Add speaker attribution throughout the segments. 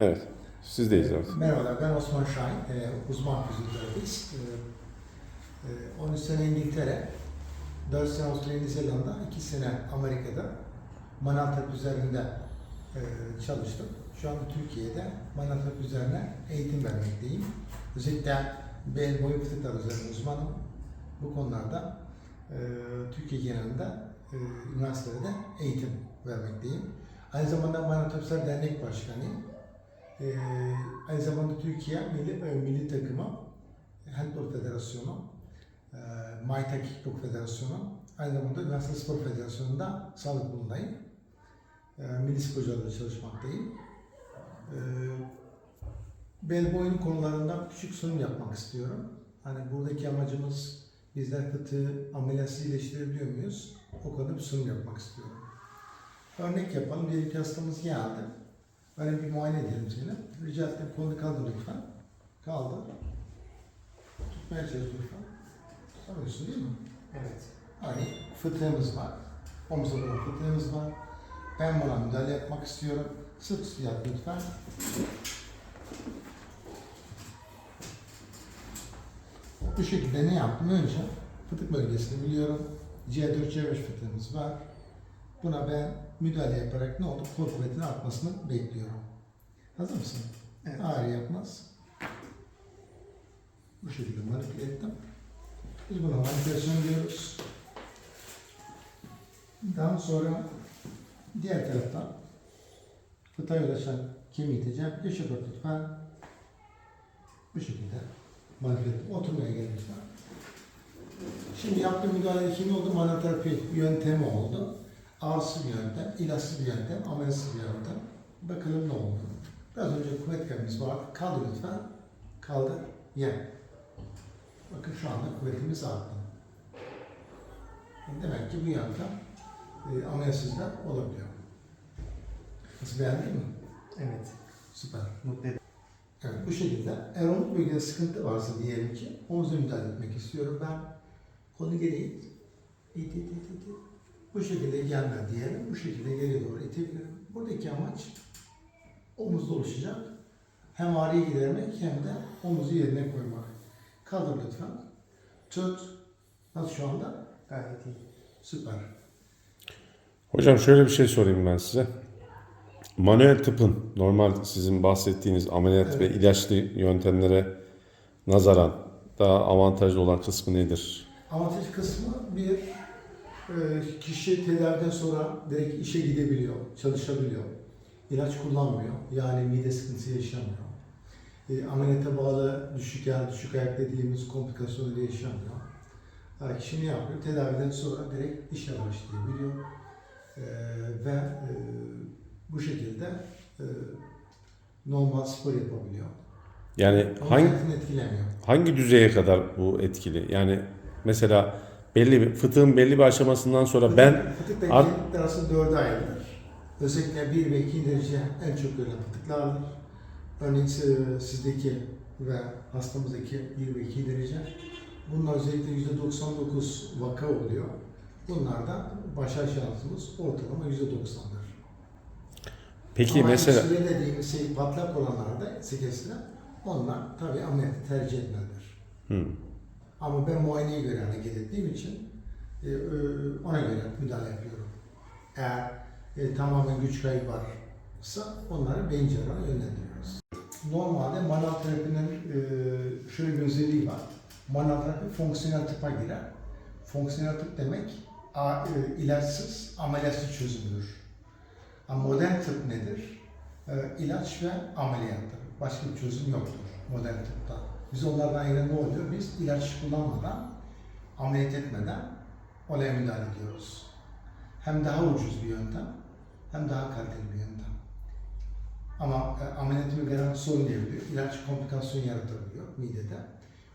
Speaker 1: Evet. Sizdeyiz abi.
Speaker 2: Merhabalar, ben Osman Şahin, e, uzman fizyoterapist. E, e, 13 sene İngiltere, 4 sene Avustralya, Yeni Zelanda, 2 sene Amerika'da Manatap üzerinde e, çalıştım. Şu anda Türkiye'de Manatap üzerine eğitim vermekteyim. Özellikle bel boyu fıtıklar üzerine uzmanım. Bu konularda e, Türkiye genelinde e, üniversitelerde eğitim vermekteyim. Aynı zamanda Manatapslar Dernek Başkanıyım. Ee, aynı zamanda Türkiye Milli, e, Milli Takımı, Handball Federasyonu, e, Muay Thai Kickbox Federasyonu, aynı zamanda Üniversite Spor Federasyonu'nda sağlık bulundayım. E, milli sporcularla çalışmaktayım. E, bel boyun konularında küçük sunum yapmak istiyorum. Hani buradaki amacımız bizler fıtığı ameliyatsız iyileştirebiliyor muyuz? O konuda bir sunum yapmak istiyorum. Örnek yapalım. Bir iki hastamız geldi. Böyle bir muayene edelim seni. Rica ettim kolunu kaldır lütfen. Kaldır. Tutmaya çalış lütfen. Tutamıyorsun değil mi?
Speaker 3: Evet.
Speaker 2: Hani fıtığımız var. Omuzda da fıtığımız var. Ben buna müdahale yapmak istiyorum. Sırt üstü yap lütfen. Bu şekilde ne yaptım? Önce fıtık bölgesini biliyorum. C4, C5 fıtığımız var. Buna ben müdahale yaparak ne oldu? Kol kuvvetinin artmasını bekliyorum. Hazır mısın?
Speaker 3: Evet.
Speaker 2: Ağrı yapmaz. Bu şekilde manipüle ettim. Biz buna manipülasyon diyoruz. Daha sonra diğer taraftan fıtığa ulaşan kemiği iteceğim. Yaşa bak lütfen. Bu şekilde manipüle ettim. Oturmaya gel lütfen. Şimdi yaptığım müdahale kimi oldu? Manoterapi yöntemi oldu. Ağırsız bir yöntem, ilaçsız bir yöntem, ameliyatsız bir yöntem. Bakalım ne oldu? Biraz önce kuvvet kabimiz vardı. Kaldır lütfen. Kaldır. Ye. Bakın şu anda kuvvetimiz arttı. Demek ki bu yöntem e, da olabiliyor. Nasıl beğendin mi?
Speaker 3: Evet.
Speaker 2: Süper.
Speaker 3: Mutlu ed-
Speaker 2: Evet bu şekilde eğer omuz bölgesinde sıkıntı varsa diyelim ki omuza müdahale etmek istiyorum ben. Kolu geri it. İt it it it. Bu şekilde gelme diyelim. Bu şekilde geriye doğru itebilirim. Buradaki amaç omuzda oluşacak. Hem ağrıyı gidermek hem de omuzu yerine koymak. Kaldır lütfen. Tut. Nasıl şu anda?
Speaker 3: Gayet iyi.
Speaker 2: Süper.
Speaker 1: Hocam şöyle bir şey sorayım ben size. Manuel tıpın normal sizin bahsettiğiniz ameliyat ve
Speaker 2: Evet.
Speaker 1: ilaçlı yöntemlere nazaran daha avantajlı olan kısmı nedir?
Speaker 2: Avantaj kısmı bir kişi tedaviden sonra direkt işe gidebiliyor, çalışabiliyor. İlaç kullanmıyor. Yani mide sıkıntısı yaşamıyor. E, ameliyata bağlı düşük yağ, düşük ayak dediğimiz komplikasyonları yaşamıyor. Yani kişi ne yapıyor? Tedaviden sonra direkt işe başlayabiliyor. E, ve e, bu şekilde e, normal spor yapabiliyor.
Speaker 1: Yani
Speaker 2: Ama
Speaker 1: hangi
Speaker 2: etkilemiyor.
Speaker 1: hangi düzeye kadar bu etkili? Yani mesela belli bir fıtığın belli bir aşamasından sonra ben
Speaker 2: Fıtık
Speaker 1: Art-
Speaker 2: bekleyenler arasında dörde ayrılır. Özellikle 1 ve 2 derece en çok görülen fıtıklardır. Örneğin siz- sizdeki ve hastamızdaki 1 ve 2 derece. Bunlar özellikle %99 vaka oluyor. Bunlarda başarı şansımız ortalama %90'dır.
Speaker 1: peki
Speaker 2: Ama
Speaker 1: mesela
Speaker 2: ekstre dediğimiz şey patlak olanlarda sekesine onlar tabii ameliyatı tercih etmelidir.
Speaker 1: Hı.
Speaker 2: Ama ben muayeneye göre hareket ettiğim için e, e, ona göre müdahale yapıyorum. Eğer e, tamamen güç kaybı varsa onları beyin cerrahına yönlendiriyoruz. Normalde manuel terapinin e, şöyle bir özelliği var. Manuel terapi fonksiyonel tıpa girer. Fonksiyonel tıp demek a, e, ilaçsız, ameliyatsız çözümdür. Ama modern tıp nedir? E, ilaç ve ameliyattır. Başka bir çözüm yoktur modern tıpta. Biz onlardan ayıran ne oluyor? Biz ilaç kullanmadan, ameliyat etmeden olaya müdahale ediyoruz. Hem daha ucuz bir yöntem, hem daha kaliteli bir yöntem. Ama e, ameliyatın garantisi olmayabiliyor. İlaç komplikasyon yaratabiliyor midede.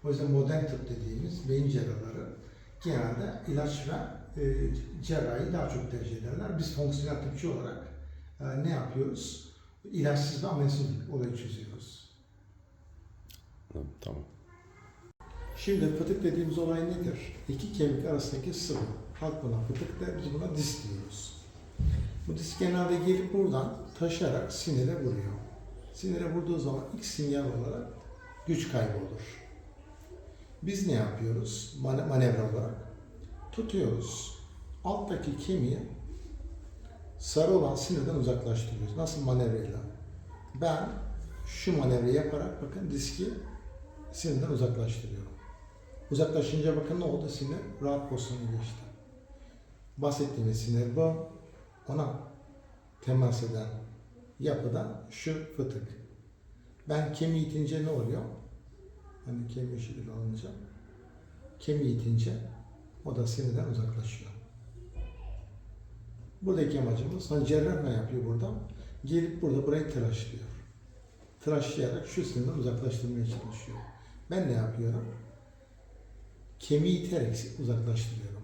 Speaker 2: O yüzden modern tıp dediğimiz beyin cerrahları genelde ilaç ve e, cerrahi daha çok tercih ederler. Biz fonksiyonel tıpçı olarak e, ne yapıyoruz? İlaçsız ve ameliyatsız olayı çözüyoruz.
Speaker 1: Tamam.
Speaker 2: Şimdi fıtık dediğimiz olay nedir? İki kemik arasındaki sıvı. Halk buna fıtık der, biz buna disk diyoruz. Bu disk genelde gelip buradan taşarak sinire vuruyor. Sinire vurduğu zaman ilk sinyal olarak güç kaybı olur. Biz ne yapıyoruz mane- manevra olarak? Tutuyoruz. Alttaki kemiği sarı olan sinirden uzaklaştırıyoruz. Nasıl manevrayla? Ben şu manevrayı yaparak bakın diski sinirden uzaklaştırıyorum. Uzaklaşınca bakın ne oldu? Sinir rahat pozisyona geçti. Bahsettiğimiz sinir bu. Ona temas eden yapıda şu fıtık. Ben kemiği itince ne oluyor? Hani kemiği şekilde alınca kemiği itince o da sinirden uzaklaşıyor. Buradaki amacımız, hani cerrah ne yapıyor burada? Gelip burada burayı tıraşlıyor. Tıraşlayarak şu sinirden uzaklaştırmaya çalışıyor. Ben ne yapıyorum? Kemiği iterek uzaklaştırıyorum.